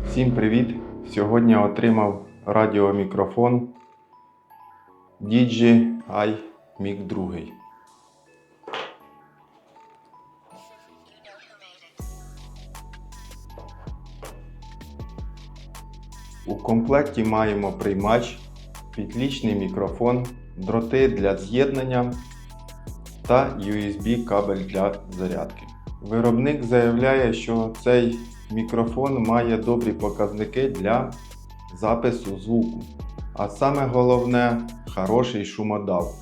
Всім привіт! Сьогодні отримав радіомікрофон DJI Mic 2. У комплекті маємо приймач, підлічний мікрофон, дроти для з'єднання та USB кабель для зарядки. Виробник заявляє, що цей мікрофон має добрі показники для запису звуку. А саме головне хороший шумодав,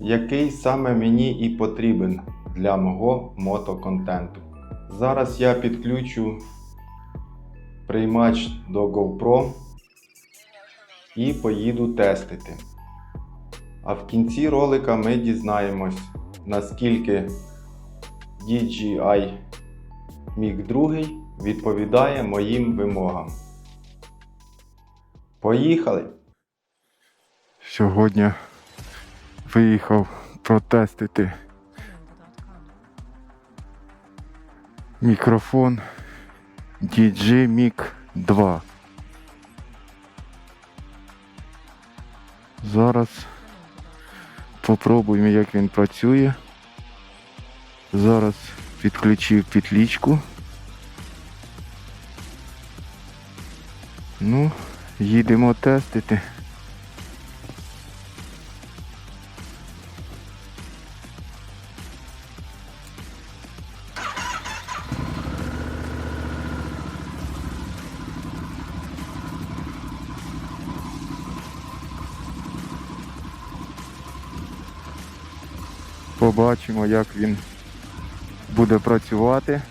який саме мені і потрібен для мого мотоконтенту. Зараз я підключу приймач до GoPro і поїду тестити. А в кінці ролика ми дізнаємось, наскільки DJI Mic 2 відповідає моїм вимогам. Поїхали! Сьогодні виїхав протестити мікрофон DJI Mic 2. Зараз попробуємо, як він працює. Зараз підключив петлічку. Ну, їдемо тестити. Побачимо, як він буде працювати.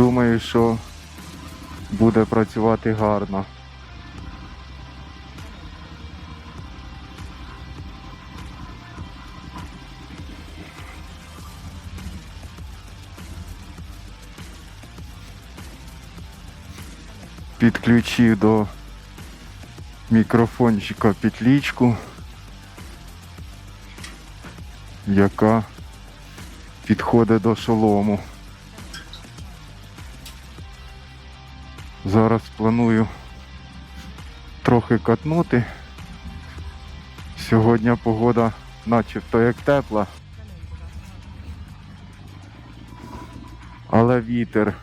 Думаю, що буде працювати гарно. Підключив до мікрофончика петлічку, яка підходить до шолому. Зараз планую трохи катнути. Сьогодні погода начебто як тепла. Але вітер.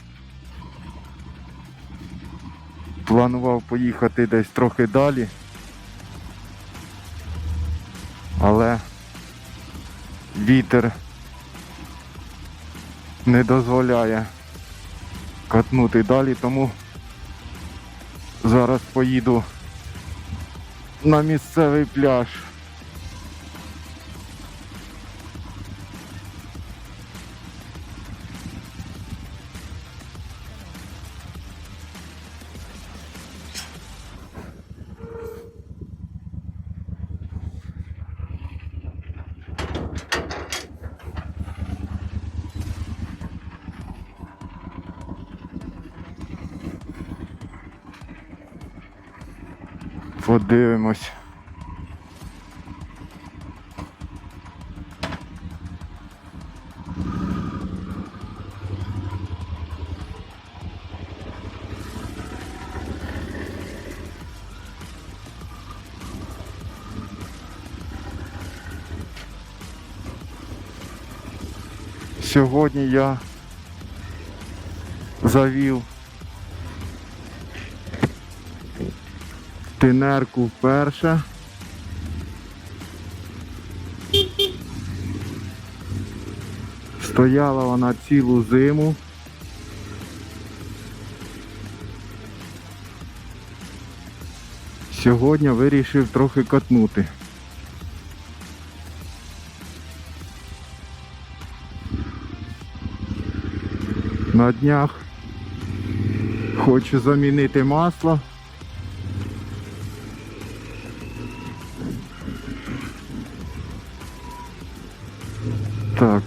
Планував поїхати десь трохи далі. Але вітер не дозволяє катнути далі, тому зараз поїду на місцевий пляж. Подивимось. Сьогодні я завів тинерку вперше. Стояла вона цілу зиму. Сьогодні вирішив трохи катнути. На днях хочу замінити масло.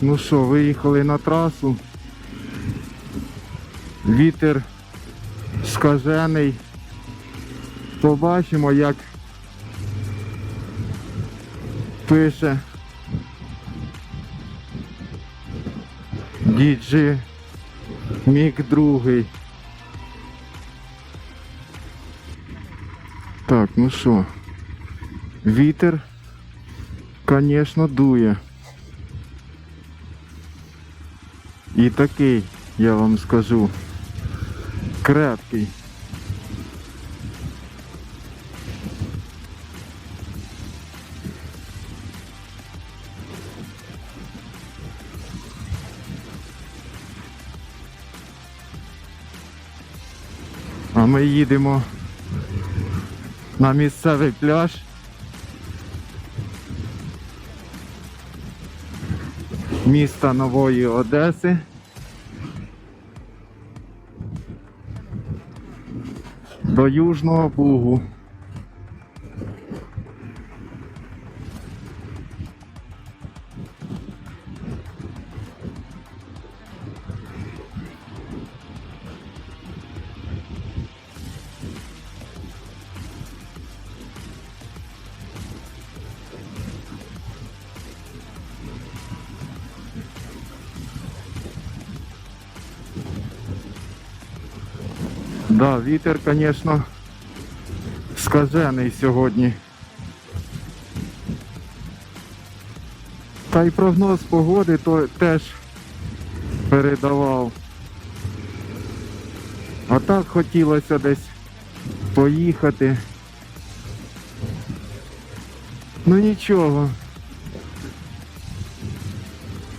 Ну що, виїхали на трасу. Вітер скажений. Побачимо, як пише DJI Мік другий. Так, ну що, вітер, звісно, дує. І такий, я вам скажу, крепкий. А ми їдемо на місцевий пляж. Міста Нової Одеси. До Южного Бугу. Да, вітер, звісно, скажений сьогодні. Та й прогноз погоди то теж передавав. А так хотілося десь поїхати. Ну нічого.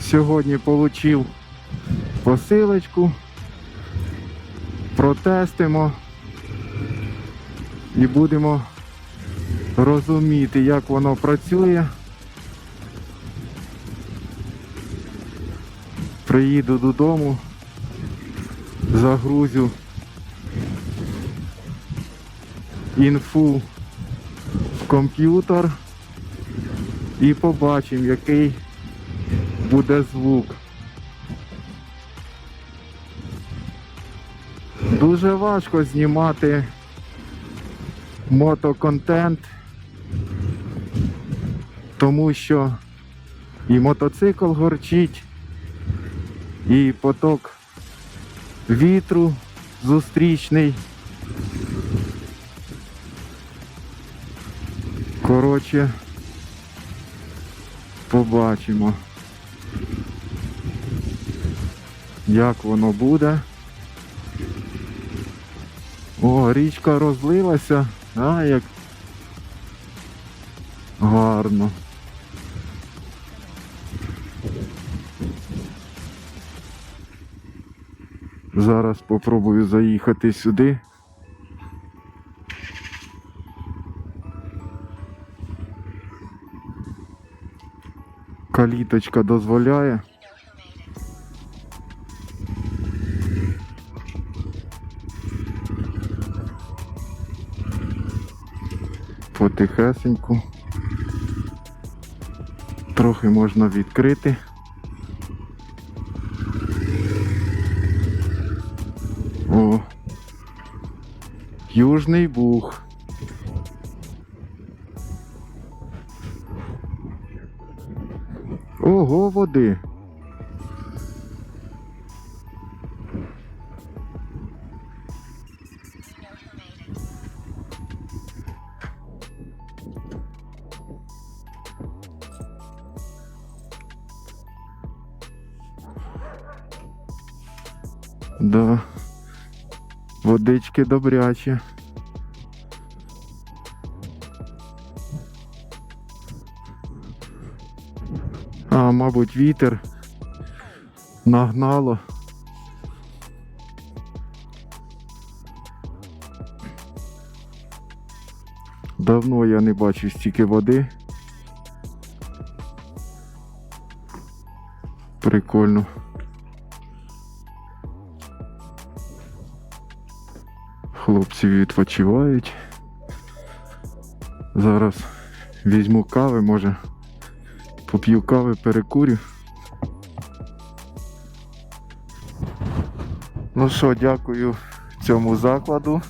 Сьогодні отримав посилочку протестимо і будемо розуміти, як воно працює. Приїду додому, загрузю інфу в комп'ютер і побачимо, який буде звук. Дуже важко знімати мотоконтент, тому що і мотоцикл горчить, і поток вітру зустрічний. Коротше, побачимо, як воно буде. О, річка розлилася, а як гарно. Зараз попробую заїхати сюди. Каліточка дозволяє. Потихесеньку. Трохи можна відкрити. О, Южний Буг. Ого, води. Водички добрячі. А, мабуть, вітер нагнало. Давно я не бачив стільки води. Прикольно. Хлопці відпочивають. Зараз візьму кави, може поп'ю кави, перекурю. Ну що, дякую цьому закладу.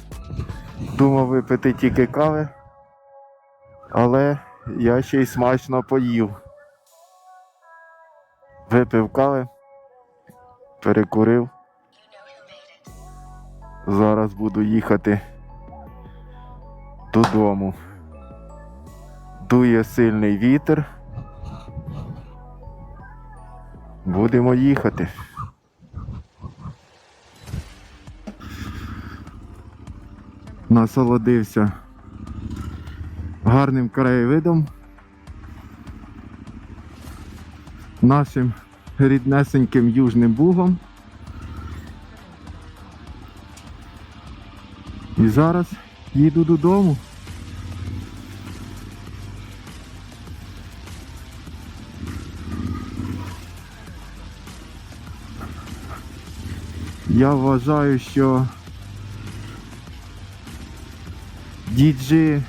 Думав випити тільки кави, але я ще й смачно поїв. Випив кави, перекурив зараз буду їхати додому. Дує сильний вітер. Будемо їхати. Насолодився гарним краєвидом. Нашим ріднесеньким Южним Бугом. І зараз їду додому. Я вважаю, що діджи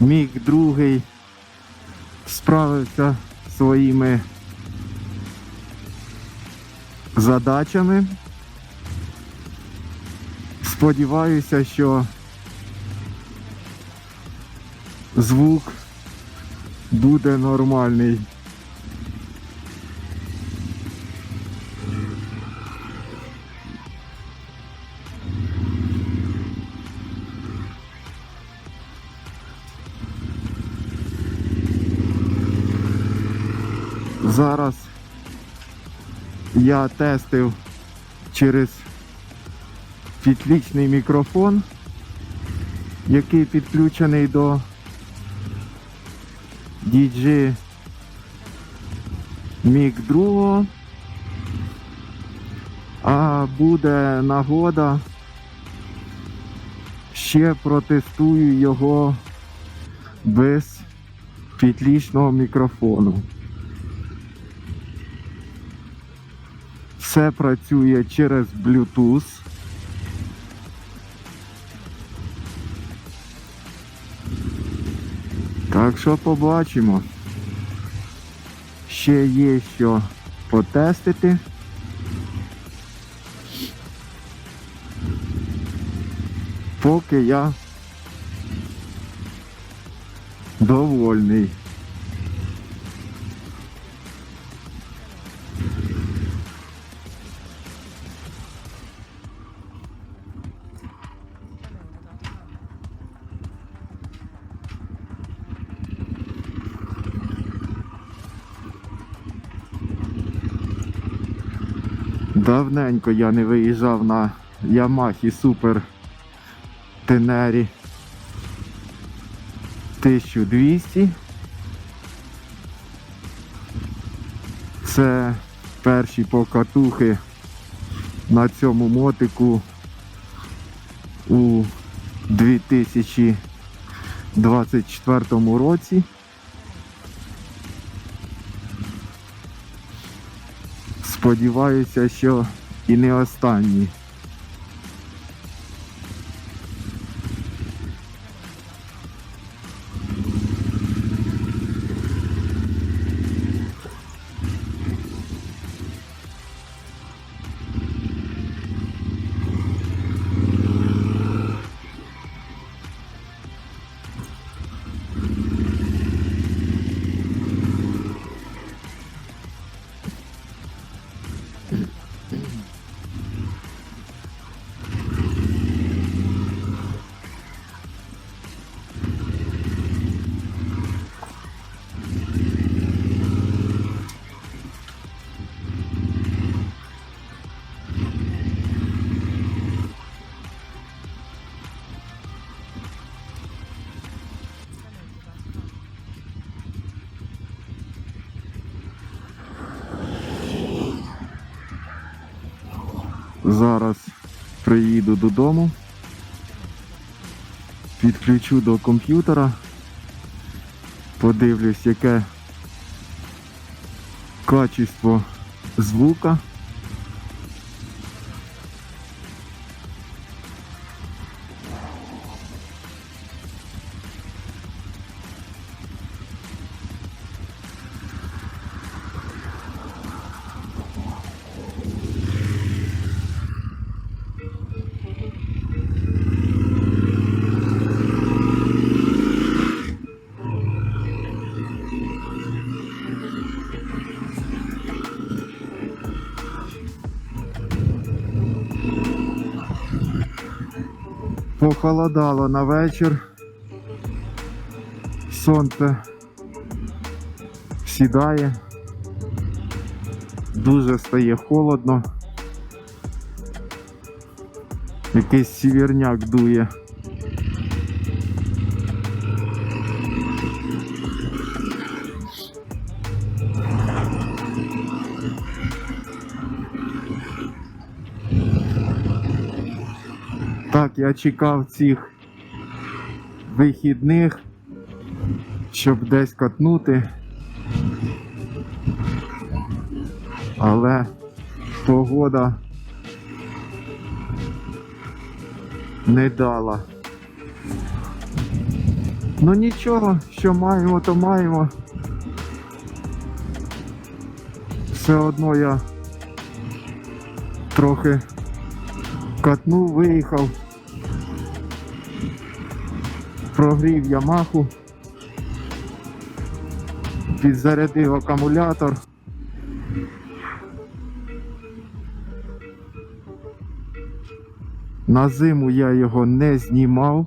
міг другий справився своїми задачами. Сподіваюся, що звук буде нормальний. Зараз я тестив через підлічний мікрофон, який підключений до DJ Mic 2. А буде нагода, ще протестую його без підлічного мікрофону. Все працює через Bluetooth. Так що побачимо. Ще є що потестити. Поки я довольний. Давненько я не виїжджав на Ямахі Супер Тенері 1200. Це перші покатухи на цьому мотику у 2024 році. Сподіваюся, що і не останні. Зараз приїду додому, підключу до комп'ютера, подивлюсь, яке качество звука. Похолодало на вечір. Сонце сідає. Дуже стає холодно. Якийсь сіверняк дує. Я чекав цих вихідних, щоб десь катнути. Але погода не дала. Ну нічого, що маємо, то маємо. Все одно я трохи катнув, виїхав. Прогрів Ямаху. Підзарядив акумулятор. На зиму я його не знімав.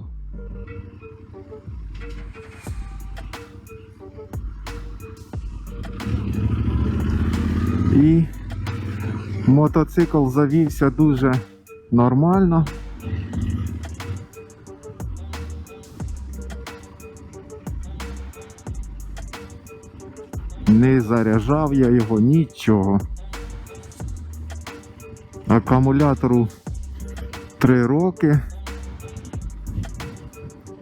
І мотоцикл завівся дуже нормально. Не заряджав я його нічого. Акумулятору 3 роки.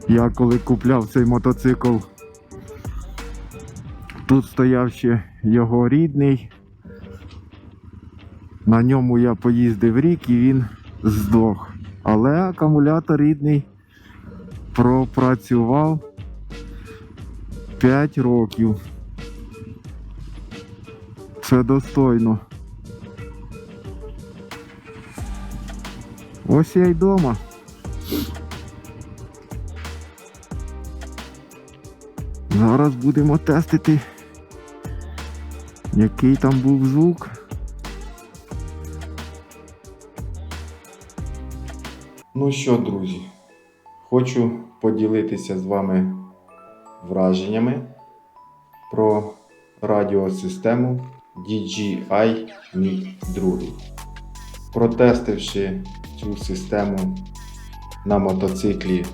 Я коли купляв цей мотоцикл, тут стояв ще його рідний. На ньому я поїздив рік і він здох. Але акумулятор рідний пропрацював 5 років. Це достойно. Ось я й дома. Зараз будемо тестити, який там був звук. Ну що, друзі, хочу поділитися з вами враженнями про радіосистему DJI Mic 2. Протестивши цю систему на мотоциклі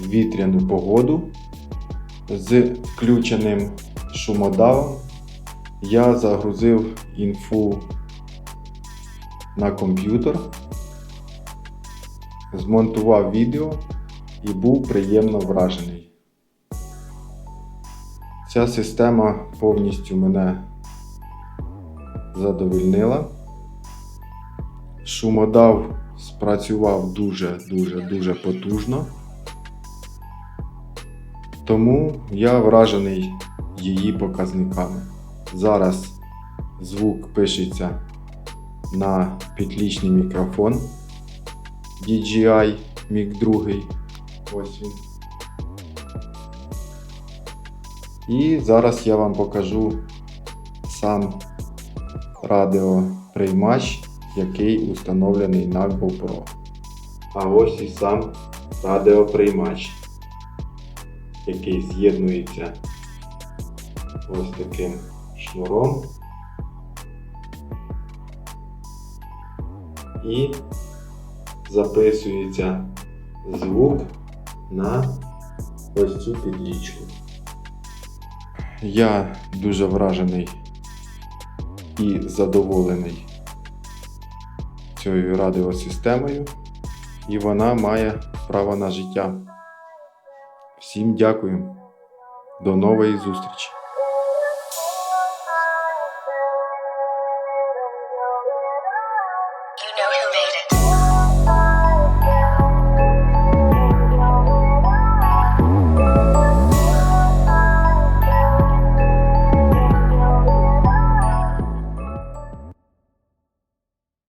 в вітряну погоду з включеним шумодавом, я загрузив інфу на комп'ютер змонтував відео і був приємно вражений. Ця система повністю мене задовольнила. Шумодав спрацював дуже-дуже дуже потужно. Тому я вражений її показниками. Зараз звук пишеться на підлічний мікрофон. DJI Mic 2. Ось він. І зараз я вам покажу сам радіоприймач, який установлений на GoPro. А ось і сам радіоприймач, який з'єднується ось таким шнуром. І записується звук на ось цю підлічку. Я дуже вражений і задоволений цією радіосистемою, і вона має право на життя. Всім дякую. До нової зустрічі!